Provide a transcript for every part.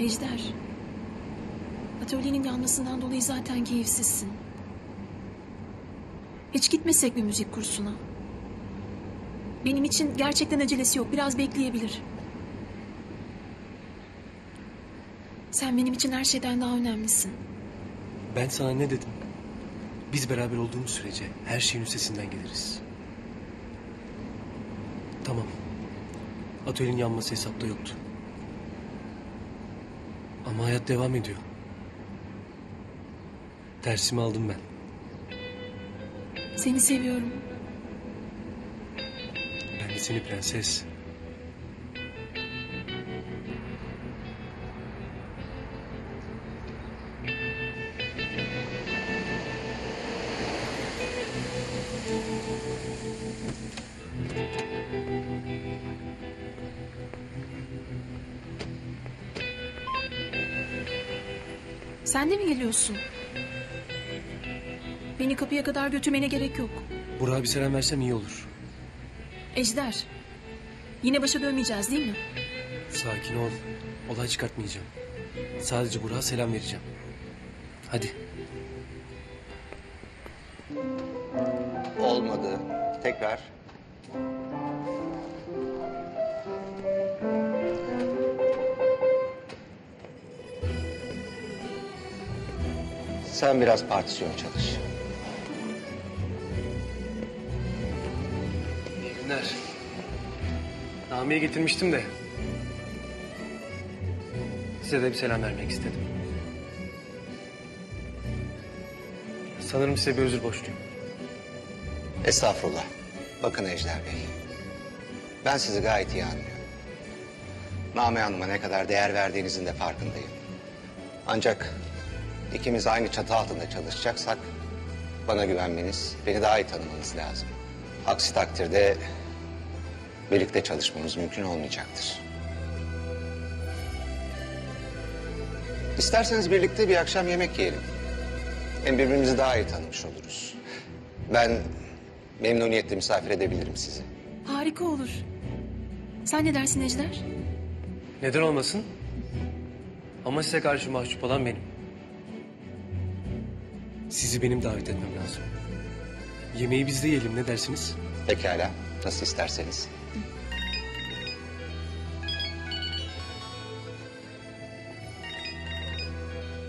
Ejder. Atölyenin yanmasından dolayı zaten keyifsizsin. Hiç gitmesek mi müzik kursuna? Benim için gerçekten acelesi yok. Biraz bekleyebilir. Sen benim için her şeyden daha önemlisin. Ben sana ne dedim? Biz beraber olduğumuz sürece her şeyin üstesinden geliriz. Tamam. Atölyenin yanması hesapta yoktu. Ama hayat devam ediyor. Dersimi aldım ben. Seni seviyorum. Ben de seni prenses. Sen de mi geliyorsun? Beni kapıya kadar götürmene gerek yok. Burak'a bir selam versem iyi olur. Ejder. Yine başa dönmeyeceğiz değil mi? Sakin ol. Olay çıkartmayacağım. Sadece Burak'a selam vereceğim. Hadi. Olmadı. Tekrar. Sen biraz partisyon çalış. İyi günler. Namiye getirmiştim de. Size de bir selam vermek istedim. Sanırım size bir özür borçluyum. Estağfurullah. Bakın Ejder Bey. Ben sizi gayet iyi anlıyorum. Name Hanım'a ne kadar değer verdiğinizin de farkındayım. Ancak ikimiz aynı çatı altında çalışacaksak... ...bana güvenmeniz, beni daha iyi tanımanız lazım. Aksi takdirde birlikte çalışmamız mümkün olmayacaktır. İsterseniz birlikte bir akşam yemek yiyelim. Hem birbirimizi daha iyi tanımış oluruz. Ben memnuniyetle misafir edebilirim sizi. Harika olur. Sen ne dersin Ejder? Neden olmasın? Ama size karşı mahcup olan benim. Sizi benim davet etmem lazım. Yemeği biz de yiyelim ne dersiniz? Pekala, nasıl isterseniz.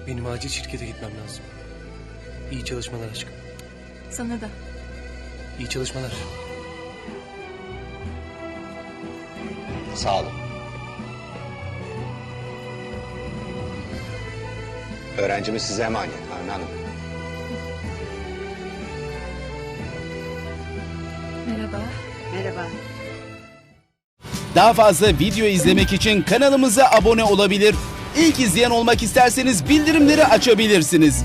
Benim acil şirkete gitmem lazım. İyi çalışmalar aşkım. Sana da. İyi çalışmalar. Sağ olun. Öğrencimiz size emanet Avni Hanım. Merhaba. Merhaba. Daha fazla video izlemek için kanalımıza abone olabilir. İlk izleyen olmak isterseniz bildirimleri açabilirsiniz.